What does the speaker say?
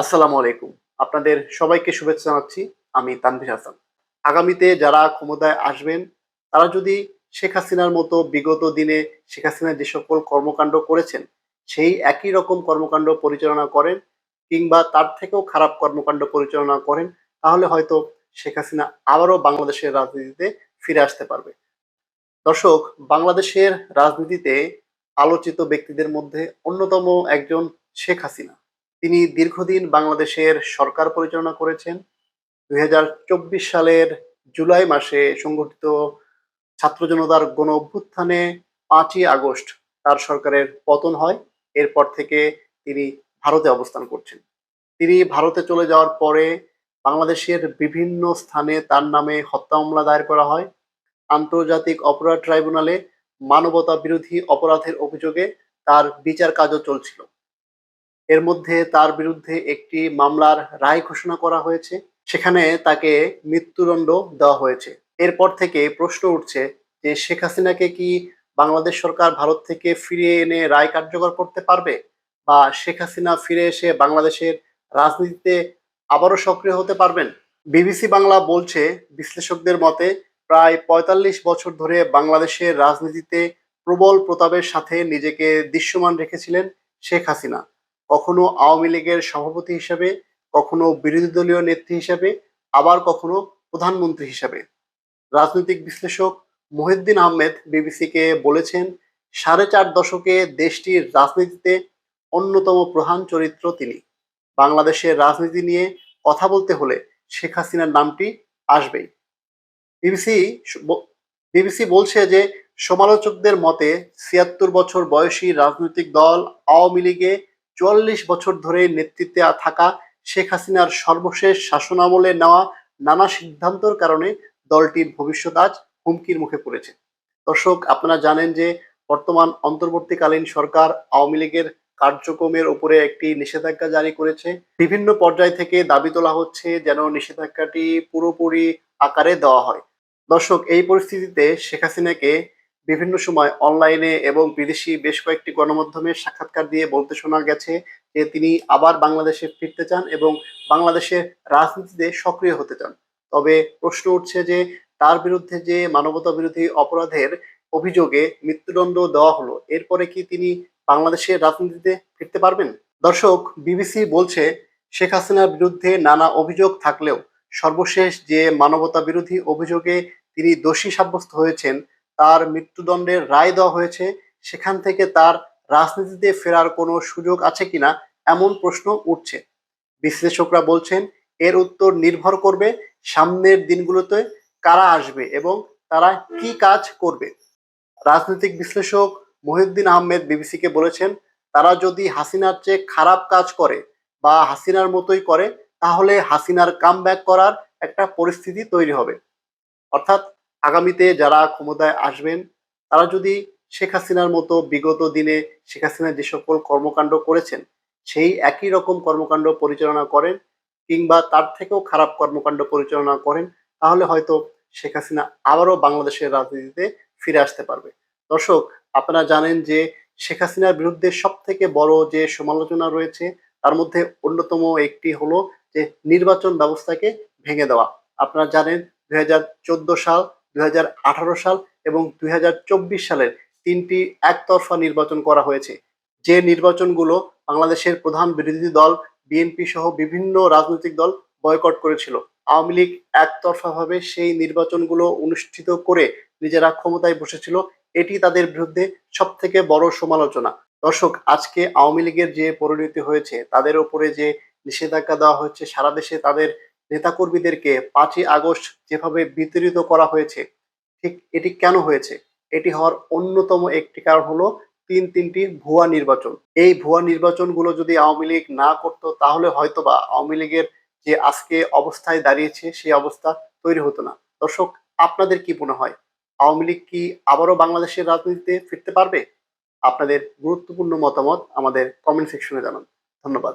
আসসালামু আলাইকুম। আপনাদের সবাইকে শুভেচ্ছা জানাচ্ছি। আমি তানভীর হাসান। আগামীতে যারা ক্ষমতায় আসবেন, তারা যদি শেখ হাসিনার মতো বিগত দিনে শেখ হাসিনা যে সকল কর্মকাণ্ড করেছেন, সেই একই রকম কর্মকাণ্ড পরিচালনা করেন কিংবা তার থেকেও খারাপ কর্মকাণ্ড পরিচালনা করেন, তাহলে হয়তো শেখ হাসিনা আবারও বাংলাদেশের রাজনীতিতে ফিরে আসতে পারবে। দর্শক, বাংলাদেশের রাজনীতিতে আলোচিত ব্যক্তিদের মধ্যে অন্যতম একজন শেখ হাসিনা। তিনি দীর্ঘদিন বাংলাদেশের সরকার পরিচালনা করেছেন। দুই হাজার চব্বিশ সালের জুলাই মাসে সংগঠিত ছাত্র জনতার গণ অভ্যুত্থানে পাঁচই আগস্ট তার সরকারের পতন হয়। এরপর থেকে তিনি ভারতে অবস্থান করছেন। তিনি ভারতে চলে যাওয়ার পরে বাংলাদেশের বিভিন্ন স্থানে তার নামে হত্যা মামলা দায়ের করা হয়। আন্তর্জাতিক অপরাধ ট্রাইব্যুনালে মানবতা বিরোধী অপরাধের অভিযোগে তার বিচার কাজও চলছিল। এর মধ্যে তার বিরুদ্ধে একটি মামলার রায় ঘোষণা করা হয়েছে। সেখানে তাকে মৃত্যুদণ্ড দেওয়া হয়েছে। এরপর থেকে প্রশ্ন উঠছে যে শেখ হাসিনাকে কি বাংলাদেশ সরকার ভারত থেকে ফিরিয়ে এনে রায় কার্যকর করতে পারবে? বা শেখ হাসিনা ফিরে এসে বাংলাদেশের রাজনীতিতে আবারও সক্রিয় হতে পারবেন? বিবিসি বাংলা বলছে, বিশ্লেষকদের মতে প্রায় পঁয়তাল্লিশ বছর ধরে বাংলাদেশের রাজনীতিতে প্রবল প্রতাপের সাথে নিজেকে দৃশ্যমান রেখেছিলেন শেখ হাসিনা। কখনো আওয়ামী লীগের সভাপতি হিসাবে, কখনো বিরোধী দলীয় নেত্রী হিসাবে, আবার কখনো প্রধানমন্ত্রী হিসাবে। রাজনৈতিক বিশ্লেষক মহিউদ্দিন আহমেদ বিবিসিকে বলেছেন, সাড়ে চার দশকে দেশটির রাজনীতিতে অন্যতম প্রধান চরিত্র তিনি। বাংলাদেশের রাজনীতি নিয়ে কথা বলতে হলে শেখ হাসিনার নামটি আসবেই। বিবিসি বিবিসি বলছে যে, সমালোচকদের মতে ছিয়াত্তর বছর বয়সী রাজনৈতিক দল আওয়ামী লীগে চুয়াল্লিশ বছর ধরে নেতৃত্বে থাকা শেখ হাসিনার সর্বশেষ শাসনামলে নেওয়া নানা সিদ্ধান্তর কারণে দলটির ভবিষ্যৎ আজ হুমকির মুখে পড়েছে। দর্শক, আপনারা জানেন যে বর্তমান অন্তর্বর্তীকালীন সরকার আওয়ামী লীগের কার্যক্রমের উপরে একটি নিষেধাজ্ঞা জারি করেছে। বিভিন্ন পর্যায় থেকে দাবি তোলা হচ্ছে যেন নিষেধাজ্ঞাটি পুরোপুরি আকারে দেওয়া হয়। দর্শক, এই পরিস্থিতিতে শেখ হাসিনাকে বিভিন্ন সময় অনলাইনে এবং বিদেশি বেশ কয়েকটি গণমাধ্যমে সাক্ষাৎকার দিয়ে বলতে শোনা গেছে যে তিনি আবার বাংলাদেশে ফিরতে চান এবং বাংলাদেশের রাজনীতিতে সক্রিয় হতে চান। তবে প্রশ্ন উঠছে যে তার বিরুদ্ধে যে মানবতা বিরোধী অপরাধের অভিযোগে মৃত্যুদণ্ড দেওয়া হলো, এরপরে কি তিনি বাংলাদেশের রাজনীতিতে ফিরতে পারবেন? দর্শক, বিবিসি বলছে, শেখ হাসিনার বিরুদ্ধে নানা অভিযোগ থাকলেও সর্বশেষ যে মানবতা বিরোধী অভিযোগে তিনি দোষী সাব্যস্ত হয়েছেন তার মৃত্যুদণ্ডের রায় দেওয়া হয়েছে, সেখান থেকে তার রাজনীতিতে ফেরার কোনো সুযোগ আছে কিনা এমন প্রশ্ন উঠছে। বিশ্লেষকরা বলছেন, এর উত্তর নির্ভর করবে সামনের দিনগুলোতে কারা আসবে এবং তারা কি কাজ করবে। রাজনৈতিক বিশ্লেষক মহিউদ্দিন আহমেদ বিবিসিকে বলেছেন, তারা যদি হাসিনার চেয়ে খারাপ কাজ করে বা হাসিনার মতোই করে, তাহলে হাসিনার কাম করার একটা পরিস্থিতি তৈরি হবে। অর্থাৎ আগামীতে যারা ক্ষমতায় আসবেন, তারা যদি শেখ হাসিনার মতো বিগত দিনে শেখ হাসিনা যে সকল কর্মকাণ্ড করেছেন, সেই একই রকম কর্মকাণ্ড পরিচালনা করেন কিংবা তার থেকেও খারাপ কর্মকাণ্ড পরিচালনা করেন, তাহলে হয়তো শেখ হাসিনা আবারও বাংলাদেশের রাজনীতিতে ফিরে আসতে পারবে। দর্শক, আপনারা জানেন যে শেখ হাসিনার বিরুদ্ধে সব থেকে বড় যে সমালোচনা রয়েছে, তার মধ্যে অন্যতম একটি হলো যে নির্বাচন ব্যবস্থাকে ভেঙে দেওয়া। আপনারা জানেন দু হাজার চোদ্দ সাল দুই সাল এবং দুই হাজার চব্বিশ সালের তিনটি একতরফা নির্বাচন করা হয়েছে। যে নির্বাচনগুলো বাংলাদেশের প্রধান বিরোধী দল, বিএনপি সহ বিভিন্ন রাজনৈতিক দল বয়কট করেছিল। আওয়ামী লীগ একতরফাভাবে সেই নির্বাচনগুলো অনুষ্ঠিত করে নিজেরা ক্ষমতায় বসেছিল, এটি তাদের বিরুদ্ধে সব থেকে বড় সমালোচনা। দর্শক, আজকে আওয়ামী লীগের যে পরিণতি হয়েছে, তাদের উপরে যে নিষেধাজ্ঞা দেওয়া হচ্ছে সারা দেশে তাদের নেতাকর্মীদেরকে পাঁচই আগস্ট যেভাবে বিতরিত করা হয়েছে, ঠিক এটি কেন হয়েছে? এটি হওয়ার অন্যতম একটি কারণ হলো তিন তিনটি ভুয়া নির্বাচন। এই ভুয়া নির্বাচনগুলো যদি আওয়ামী লীগ না করতো, তাহলে হয়তোবা আওয়ামী লীগের যে আজকে অবস্থায় দাঁড়িয়েছে, সেই অবস্থা তৈরি হতো না। দর্শক, আপনাদের কি মনে হয়? আওয়ামী লীগ কি আবারও বাংলাদেশের রাজনীতিতে ফিরতে পারবে? আপনাদের গুরুত্বপূর্ণ মতামত আমাদের কমেন্ট সেকশনে জানান। ধন্যবাদ।